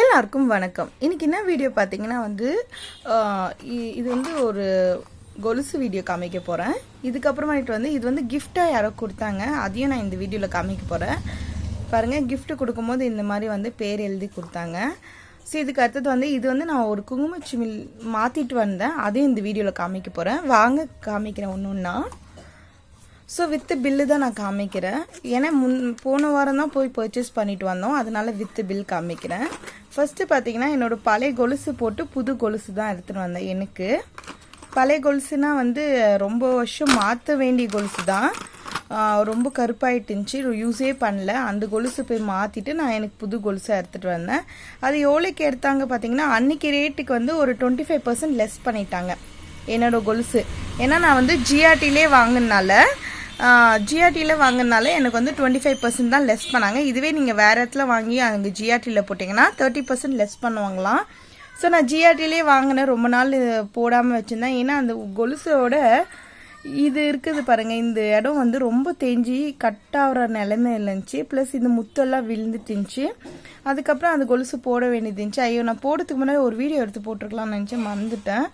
எல்லாருக்கும் வணக்கம். இன்றைக்கி என்ன வீடியோ பார்த்தீங்கன்னா வந்து இ- இது வந்து ஒரு கொலுசு வீடியோ காமிக்க போகிறேன் இதுக்கப்புறமேட்டு வந்து இது வந்து கிஃப்டாக யாரோ கொடுத்தாங்க. அதையும் நான் இந்த வீடியோவில் காமிக்க போகிறேன் பாருங்கள் கிஃப்ட் கொடுக்கும்போது இந்த மாதிரி வந்து பேர் எழுதி கொடுத்தாங்க. ஸோ இதுக்கு அடுத்தது வந்து இது வந்து நான் ஒரு குங்குமச்சிமில் மாற்றிட்டு வந்தேன். அதையும் இந்த வீடியோவில் காமிக்க போகிறேன் வாங்க காமிக்கிறேன் ஒன்று ஒன்றா ஸோ வித்து பில்லு தான் நான் காமிக்கிறேன். ஏன்னா முன் போன வாரம் தான் போய் பர்ச்சேஸ் பண்ணிட்டு வந்தோம். அதனால் வித்து பில் காமிக்கிறேன். ஃபஸ்ட்டு பார்த்தீங்கன்னா என்னோடய பழைய கொலுசு போட்டு புது கொலுசு தான் எடுத்துகிட்டு வந்தேன் எனக்கு. பழைய கொலுசுனால் வந்து ரொம்ப வருஷம் மாற்ற வேண்டிய கொலுசு தான். ரொம்ப கருப்பாயிட்டு இருந்துச்சு யூஸே பண்ணல. அந்த கொலுசு போய் மாற்றிட்டு நான் எனக்கு புது கொலுசாக எடுத்துகிட்டு வந்தேன். அது எவ்வளோக்கு எடுத்தாங்க பார்த்தீங்கன்னா அன்னைக்கு ரேட்டுக்கு வந்து ஒரு டுவெண்ட்டி ஃபைவ் பர்சன்ட் லெஸ் பண்ணிட்டாங்க. என்னோடய கொலுசு. ஏன்னா நான் வந்து ஜிஆர்டிலே வாங்கினால ஜிஆர்டியில் வாங்கினால எனக்கு வந்து டுவெண்ட்டி ஃபைவ் பர்சன்ட் தான் லெஸ் பண்ணாங்க. இதுவே நீங்கள் வேறு இடத்துல வாங்கி அங்கே ஜிஆர்டியில் போட்டிங்கன்னா தேர்ட்டி பர்சன்ட் லெஸ் பண்ணுவாங்களாம். ஸோ நான் ஜிஆர்டிலே வாங்கினேன். ரொம்ப நாள் போடாமல் வச்சுருந்தேன். ஏன்னா அந்த கொலுசோட இது இருக்குது பாருங்கள் இந்த இடம் வந்து ரொம்ப தேஞ்சி கட் ஆகிற நிலமை இருந்துச்சு. ப்ளஸ் இந்த முத்தெல்லாம் விழுந்துட்டுருந்துச்சு. அதுக்கப்புறம் அந்த கொலுசு போட வேண்டியது இருந்துச்சு. ஐயோ நான் போடுறதுக்கு முன்னாடி ஒரு வீடியோ எடுத்து போட்டிருக்கலாம்னு நினச்சி மறந்துட்டேன்.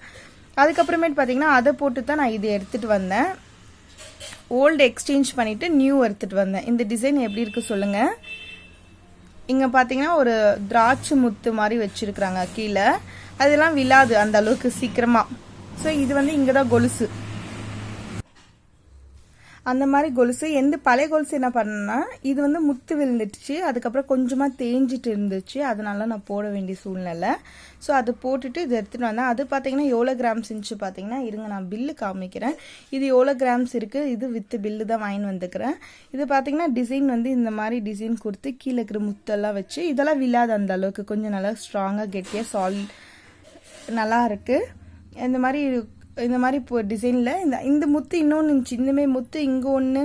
அதுக்கப்புறமேட்டு பார்த்தீங்கன்னா அதை போட்டு தான் நான் இதை எடுத்துகிட்டு வந்தேன். ஓல்டு எக்ஸ்சேஞ்ச் பண்ணிவிட்டு நியூ எடுத்துகிட்டு வந்தேன். இந்த டிசைன் எப்படி இருக்குது சொல்லுங்கள் இங்கே பார்த்தீங்கன்னா ஒரு திராட்சை முத்து மாதிரி வச்சுருக்குறாங்க கீழே. அதெல்லாம் விழாது அந்த அளவுக்கு சீக்கிரமாக ஸோ இது வந்து இங்கே தான் கொலுசு. அந்த மாதிரி கொலுசு எந்த பழைய கொலுசு என்ன பண்ணேன்னா இது வந்து முத்து விழுந்துடுச்சு அதுக்கப்புறம் கொஞ்சமாக தேஞ்சிட்டு இருந்துச்சு அதனால நான் போட வேண்டிய சூழ்நிலை. ஸோ அது போட்டுட்டு இது எடுத்துகிட்டு வந்தேன். அது பார்த்தீங்கன்னா எவ்வளோ கிராம்ஸ் இருந்துச்சு பார்த்தீங்கன்னா இருங்க நான் பில்லு காமிக்கிறேன். இது எவ்வளோ கிராம்ஸ் இருக்குது இது வித்து பில்லு தான் வாங்கி வந்துக்கிறேன். இது பார்த்தீங்கன்னா டிசைன் வந்து இந்த மாதிரி டிசைன் கொடுத்து கீழே இருக்கிற முத்தெல்லாம் வச்சு இதெல்லாம் விழாது அந்த அளவுக்கு. கொஞ்சம் நல்லா ஸ்ட்ராங்காக கெட்டியாக சால் நல்லா இருக்குது இந்த மாதிரி இந்த மாதிரி இப்போ டிசைனில் இந்த இந்த முத்து இன்னொன்று இருந்துச்சு. இந்தமாரி முத்து இங்கே ஒன்று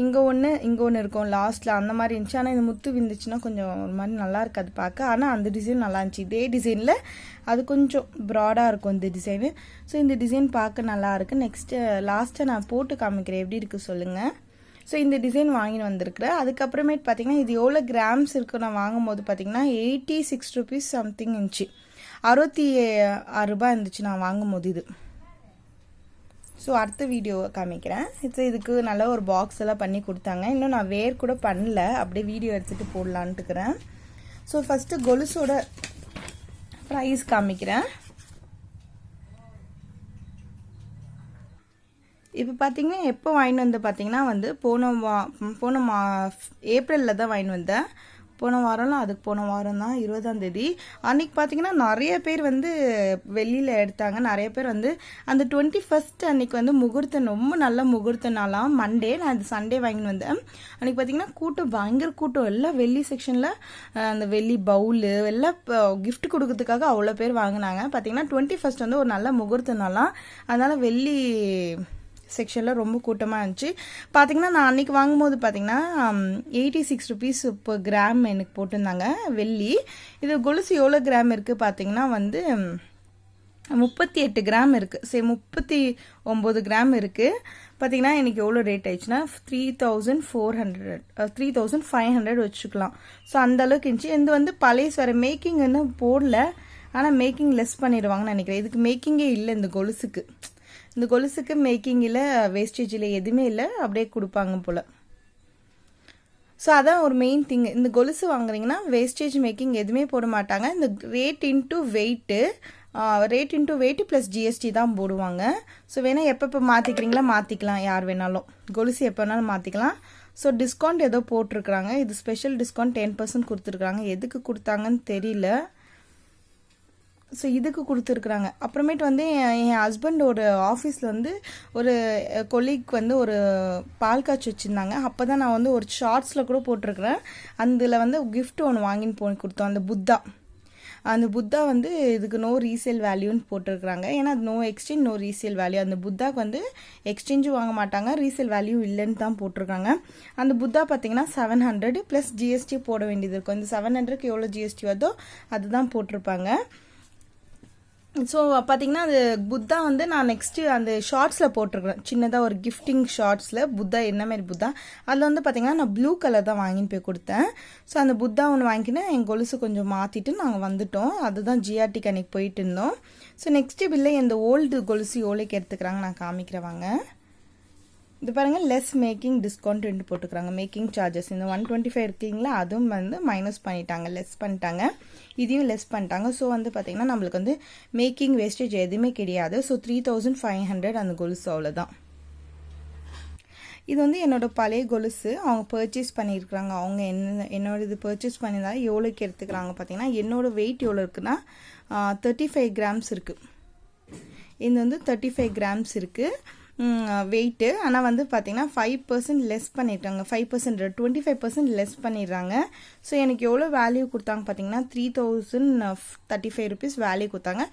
இங்கே ஒன்று இங்கே ஒன்று இருக்கும். லாஸ்ட்டில் அந்த மாதிரி இருந்துச்சு. ஆனால் இந்த முத்து விழுந்துச்சுன்னா கொஞ்சம் ஒரு மாதிரி நல்லா இருக்காது பார்க்க. ஆனால் அந்த டிசைன் நல்லா இருந்துச்சு. இதே டிசைனில் அது கொஞ்சம் ப்ராடாக இருக்கும் இந்த டிசைனு ஸோ இந்த டிசைன் பார்க்க நல்லா இருக்குது நெக்ஸ்ட்டு லாஸ்ட்டை நான் போட்டு காமிக்கிறேன். எப்படி இருக்குது சொல்லுங்கள் ஸோ இந்த டிசைன் வாங்கிட்டு வந்திருக்கிறேன். அதுக்கப்புறமேட்டு பார்த்தீங்கன்னா இது எவ்வளோ கிராம்ஸ் இருக்கு? நான் வாங்கும்போது பார்த்தீங்கன்னா எயிட்டி சிக்ஸ் ருபீஸ் சம்திங் இருந்துச்சு அறுபத்தி ஆறு ரூபாய் இருந்துச்சு நான் வாங்கும்போது இது. ஸோ அடுத்த வீடியோ காமிக்கிறேன். இட்ஸ் இதுக்கு நல்ல ஒரு பாக்ஸ் எல்லாம் பண்ணி கொடுத்தாங்க. இன்னும் நான் வேர் கூட பண்ணல. அப்படியே வீடியோ எடுத்துகிட்டு போடலான்ட்டுக்கிறேன் ஸோ ஃபஸ்ட்டு கொலுசோட ப்ரைஸ் காமிக்கிறேன். இப்போ பார்த்தீங்கன்னா எப்போ வாங்கிட்டு வந்து பார்த்தீங்கன்னா வந்து போன வா போன மா ஏப்ரலில் தான் வாங்கிட்டு வந்தேன். போன வாரம்லாம் அதுக்கு போன வாரம் தான் இருபதாம் தேதி. அன்னைக்கு பார்த்தீங்கன்னா நிறைய பேர் வந்து வெளியில் எடுத்தாங்க. நிறைய பேர் வந்து அந்த டுவெண்ட்டி ஃபஸ்ட் அன்னைக்கு வந்து முகூர்த்தம் ரொம்ப நல்ல முகூர்த்த நாளாம் மண்டே நான் அது சண்டே வாங்கிட்டு வந்தேன். அன்னைக்கு பார்த்தீங்கன்னா கூட்டம் பயங்கர கூட்டம். எல்லாம் வெள்ளி செக்ஷனில் அந்த வெள்ளி பவுலு எல்லாம் கிஃப்ட் கொடுக்கறதுக்காக அவ்வளோ பேர் வாங்கினாங்க. பார்த்தீங்கன்னா டுவெண்ட்டி ஃபஸ்ட் வந்து ஒரு நல்ல முகூர்த்த நாளாம் அதனால் வெள்ளி செக்ஷனில் ரொம்ப கூட்டமாக இருந்துச்சு. பார்த்தீங்கன்னா நான் அன்றைக்கி வாங்கும்போது பார்த்திங்கன்னா எயிட்டி சிக்ஸ் ருபீஸ் இப்போ கிராம் எனக்கு போட்டிருந்தாங்க வெள்ளி. இது கொலுசு எவ்வளோ கிராம் இருக்குது பார்த்திங்கன்னா வந்து முப்பத்தி எட்டு கிராம் இருக்குது சரி முப்பத்தி ஒம்பது கிராம் இருக்குது பார்த்திங்கன்னா எனக்கு எவ்வளோ ரேட் ஆயிடுச்சுன்னா three thousand four hundred three thousand five hundred வச்சுக்கலாம். ஸோ அந்த அளவுக்கு இருந்துச்சு. இது வந்து பழைய வேறு மேக்கிங் இன்னும் போடல. ஆனால் மேக்கிங் லெஸ் பண்ணிடுவாங்கன்னு நினைக்கிறேன். இதுக்கு மேக்கிங்கே இல்லை இந்த கொலுசுக்கு. இந்த கொலுசுக்கு மேக்கிங்கில் வேஸ்டேஜில் எதுவுமே இல்லை அப்படியே கொடுப்பாங்க போல். ஸோ அதான் ஒரு மெயின் திங் இந்த கொலுசு வாங்குறீங்கன்னா வேஸ்டேஜ் மேக்கிங் எதுவுமே போட மாட்டாங்க. இந்த rate into weight rate into weight plus GST தான் போடுவாங்க. ஸோ வேணால் எப்பப்போ மாற்றிக்கிறீங்களா மாற்றிக்கலாம் யார் வேணாலும். கொலுசு எப்போ வேணாலும் மாற்றிக்கலாம் ஸோ டிஸ்கவுண்ட் ஏதோ போட்டிருக்கிறாங்க. இது ஸ்பெஷல் டிஸ்கவுண்ட் டென் பர்சன்ட் கொடுத்துருக்குறாங்க. எதுக்கு கொடுத்தாங்கன்னு தெரியல. ஸோ இதுக்கு கொடுத்துருக்குறாங்க. அப்புறமேட்டு வந்து என் என் ஹஸ்பண்டோட ஆஃபீஸில் வந்து ஒரு கொலீக் வந்து ஒரு பால் காய்ச்சி வச்சுருந்தாங்க. அப்போ தான் நான் வந்து ஒரு ஷார்ட்ஸில் கூட போட்டிருக்கிறேன். அதில் வந்து கிஃப்ட் ஒன்று வாங்கின்னு போய் கொடுத்தோம். அந்த புத்தா. அந்த புத்தா வந்து இதுக்கு நோ ரீசேல் வேல்யூன்னு போட்டிருக்கிறாங்க. ஏன்னா அது no exchange no resale value அந்த புத்தாக்கு வந்து எக்ஸ்சேஞ்சும் வாங்க மாட்டாங்க. ரீசேல் வேல்யூ இல்லைன்னு தான் போட்டிருக்காங்க. அந்த புத்தா பார்த்தீங்கன்னா செவன் ஹண்ட்ரட் ப்ளஸ் ஜிஎஸ்டி போட வேண்டியது இருக்கும். இந்த செவன் ஹண்ட்ரட்க்கு எவ்வளோ ஜிஎஸ்டி வருதோ அதுதான் போட்டிருப்பாங்க. ஸோ பார்த்தீங்கன்னா அது புத்தா வந்து நான் நெக்ஸ்ட்டு அந்த ஷார்ட்ஸில் போட்டிருக்கிறேன். சின்னதாக ஒரு கிஃப்டிங் ஷார்ட்ஸில் புத்தா என்ன மாதிரி புத்தா? அதில் வந்து பார்த்தீங்கன்னா நான் ப்ளூ கலர் தான் வாங்கின்னு போய் கொடுத்தேன். ஸோ அந்த புத்தா ஒன்று வாங்கினா என் கொலுசு கொஞ்சம் மாற்றிட்டு நாங்கள் வந்துட்டோம். அதுதான் ஜிஆர்டி அன்றைக்கி போயிட்டு இருந்தோம். ஸோ நெக்ஸ்ட்டு பில்லை இந்த ஓல்டு கொலுசு எவ்வளோக்கு எடுத்துக்கிறாங்க நான் காமிக்கிறேன் வாங்க. இது பாருங்கள் லெஸ் மேக்கிங் டிஸ்கவுண்ட் போட்டுக்கிறாங்க. மேக்கிங் சார்ஜஸ் இந்த ஒன் டுவெண்ட்டி ஃபைவ் இருக்கீங்களா? அதுவும் வந்து மைனஸ் பண்ணிட்டாங்க. லெஸ் பண்ணிட்டாங்க. இதையும் லெஸ் பண்ணிட்டாங்க. ஸோ வந்து பார்த்திங்கன்னா நம்மளுக்கு வந்து மேக்கிங் வேஸ்டேஜ் எதுவுமே கிடையாது. So three thousand five hundred அந்த கொலுசு அவ்வளோதான் இது வந்து என்னோடய பழைய கொலுசு. அவங்க பர்ச்சேஸ் பண்ணியிருக்கிறாங்க. அவங்க என்ன என்னோட இது பர்ச்சேஸ் பண்ணியிருந்தாலும் எவ்வளோக்கு எடுத்துக்கிறாங்க பார்த்தீங்கன்னா என்னோடய வெயிட் எவ்வளோ இருக்குன்னா தேர்ட்டி ஃபைவ் கிராம்ஸ் இருக்குது இது வந்து தேர்ட்டி ஃபைவ் கிராம்ஸ் இருக்குது வெயிட்டு ஆனால் வந்து பார்த்தீங்கன்னா ஃபைவ் பர்சன்ட் லெஸ் பண்ணிட்டாங்க. Five percent twenty five percent less பண்ணிடுறாங்க. ஸோ எனக்கு எவ்வளோ வேல்யூ கொடுத்தாங்க பார்த்தீங்கன்னா three thousand thirty five rupees value கொடுத்தாங்க.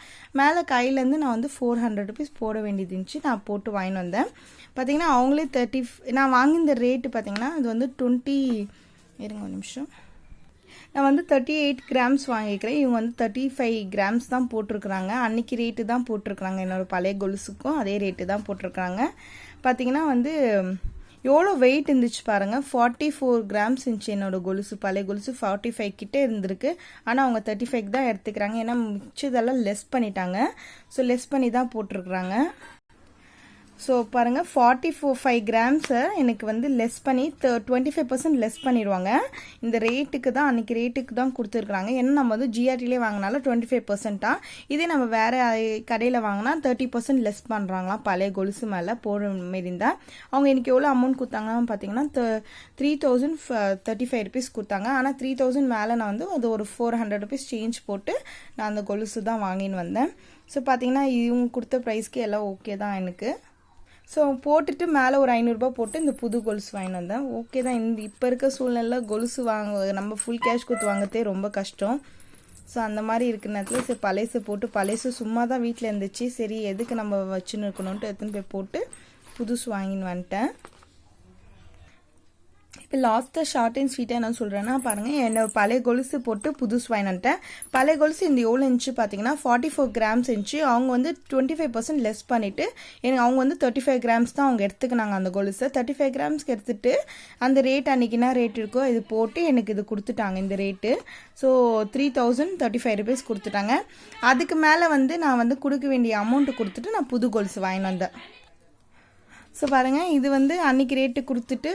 மேலே கையிலேருந்து நான் வந்து ஃபோர் ஹண்ட்ரட் ருபீஸ் போட வேண்டியது இருந்துச்சு. நான் போட்டு வாங்கிட்டு வந்தேன். பார்த்தீங்கன்னா அவங்களே தேர்ட்டி நான் வாங்கின ரேட்டு பார்த்தீங்கன்னா அது வந்து டுவெண்ட்டி இருங்க ஒரு நிமிஷம். நான் வந்து தேர்ட்டி எயிட் கிராம்ஸ் வாங்கிக்கிறேன் இவங்க வந்து தேர்ட்டி ஃபைவ் கிராம்ஸ் தான் போட்டிருக்கிறாங்க. அன்னைக்கு ரேட்டு தான் போட்டிருக்கிறாங்க. என்னோடய பழைய கொலுசுக்கும் அதே ரேட்டு தான் போட்டிருக்கிறாங்க. பார்த்தீங்கன்னா வந்து எவ்வளோ வெயிட் இருந்துச்சு பாருங்கள் ஃபார்ட்டி ஃபோர் கிராம்ஸ் இருந்துச்சு என்னோடய கொலுசு. பழைய கொலுசு ஃபார்ட்டி ஃபைவ் கிட்டே இருந்திருக்கு. ஆனால் அவங்க தேர்ட்டி ஃபைவ் தான் எடுத்துக்கிறாங்க. ஏன்னா மிச்சதெல்லாம் லெஸ் பண்ணிட்டாங்க. ஸோ லெஸ் பண்ணி தான் போட்டிருக்குறாங்க. ஸோ பாருங்கள் ஃபார்ட்டி ஃபோர் ஃபைவ் கிராம்ஸை எனக்கு வந்து லெஸ் பண்ணி டுவெண்ட்டி ஃபைவ் பர்சன்ட் லெஸ் பண்ணிடுவாங்க. இந்த ரேட்டுக்கு தான் அன்றைக்கி ரேட்டுக்கு தான் கொடுத்துருக்குறாங்க. ஏன்னா நம்ம வந்து ஜிஆர்டிலே வாங்கினாலும் டுவெண்ட்டி ஃபைவ் பர்சன்ட்டாக இதே நம்ம வேறு கடையில் வாங்கினா தேர்ட்டி பர்சன்ட் லெஸ் பண்ணுறாங்களாம் பழைய கொலுசு மேலே போடுற மாரி இருந்தால் அவங்க எனக்கு எவ்வளோ அமௌண்ட் கொடுத்தாங்கன்னு பார்த்தீங்கன்னா three thousand thirty five rupees கொடுத்தாங்க. ஆனால் த்ரீ தௌசண்ட் மேலே நான் வந்து அது ஒரு ஃபோர் ஹண்ட்ரட் ருபீஸ் சேஞ்ச் போட்டு நான் அந்த கொலுசு தான் வாங்கின்னு வந்தேன். ஸோ பார்த்தீங்கன்னா இவங்க கொடுத்த ப்ரைஸ்க்கு எல்லாம் ஓகே தான் எனக்கு. ஸோ போட்டுட்டு மேலே ஒரு ஐநூறுரூபா போட்டு இந்த புது கொலுசு வாங்கிட்டு வந்தேன். ஓகே தான். இந்த இப்போ இருக்க சூழ்நிலை கொலுசு வாங்க நம்ம ஃபுல் கேஷ் கொடுத்து வாங்கத்தே ரொம்ப கஷ்டம். ஸோ அந்த மாதிரி இருக்கிற நேரத்தில் சரி பழைசு போட்டு பழசு சும்மா தான் வீட்டில் இருந்துச்சு. சரி எதுக்கு நம்ம வச்சுன்னு இருக்கணும்ன்ட்டு எடுத்துன்னு போய் போட்டு புதுசு வாங்கின்னு வந்துட்டேன். இப்போ லாஸ்ட்டாக ஷார்ட் அண்ட் ஸ்வீட்டாக என்ன சொல்கிறேன்னா பாருங்கள் என்னோட பழைய கொலுசு போட்டு புதுசு வாங்கினேன் பழைய கொலுசு இந்த எவ்வளோ இன்ச்சு பார்த்தீங்கன்னா ஃபார்ட்டி ஃபோர் கிராம்ஸ் இன்ச்சு அவங்க வந்து டுவெண்ட்டி ஃபைவ் பர்சன்ட் லெஸ் பண்ணிவிட்டு எனக்கு அவங்க வந்து தேர்ட்டி ஃபைவ் கிராம்ஸ் தான் அவங்க எடுத்துக்கினாங்க அந்த கொலுசை. தேர்ட்டி ஃபைவ் கிராம்ஸ்க்கு எடுத்துகிட்டு அந்த ரேட் அன்றைக்கி என்ன ரேட் இருக்கோ இது போட்டு எனக்கு இது கொடுத்துட்டாங்க இந்த rate so three thousand thirty five rupees கொடுத்துட்டாங்க. அதுக்கு மேலே வந்து நான் வந்து கொடுக்க வேண்டிய அமௌண்ட்டு கொடுத்துட்டு நான் புது கொலுசு வாங்கினு வந்தேன். ஸோ பாருங்கள் இது வந்து அன்றைக்கி ரேட்டு கொடுத்துட்டு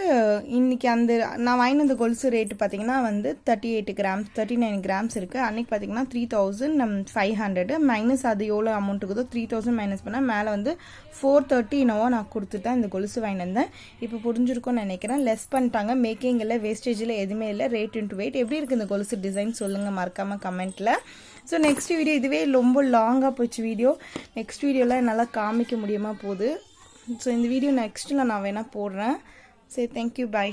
இன்றைக்கி அந்த நான் வாங்கின அந்த கொலுசு ரேட்டு பார்த்தீங்கன்னா வந்து thirty eight grams thirty nine grams இருக்குது அன்றைக்கி பார்த்தீங்கன்னா three thousand five hundred minus அது எவ்வளோ அமௌண்ட் இருக்குதோ த்ரீ தௌசண்ட் மைனஸ் பண்ணால் மேலே வந்து ஃபோர் தேர்ட்டி என்னவோ நான் கொடுத்துட்டேன் இந்த கொலுசு வாங்கிட்டு வந்தேன். இப்போ புரிஞ்சிருக்கும்னு நினைக்கிறேன். லெஸ் பண்ணிட்டாங்க. மேக்கிங்கில் வேஸ்டேஜில் எதுவுமே இல்லை. ரேட் இன்ட்டு வெயிட் எப்படி இருக்குது இந்த கொலுசு டிசைன் சொல்லுங்கள் மறக்காமல் கமெண்ட்டில் ஸோ நெக்ஸ்ட் வீடியோ இதுவே ரொம்ப லாங்காக போச்சு வீடியோ நெக்ஸ்ட் வீடியோவில் என்னால் காமிக்க முடியுமா போகுது. ஸோ இந்த வீடியோ நெக்ஸ்ட்டில் நான் வேணால் போடுறேன். சரி தேங்க்யூ பாய்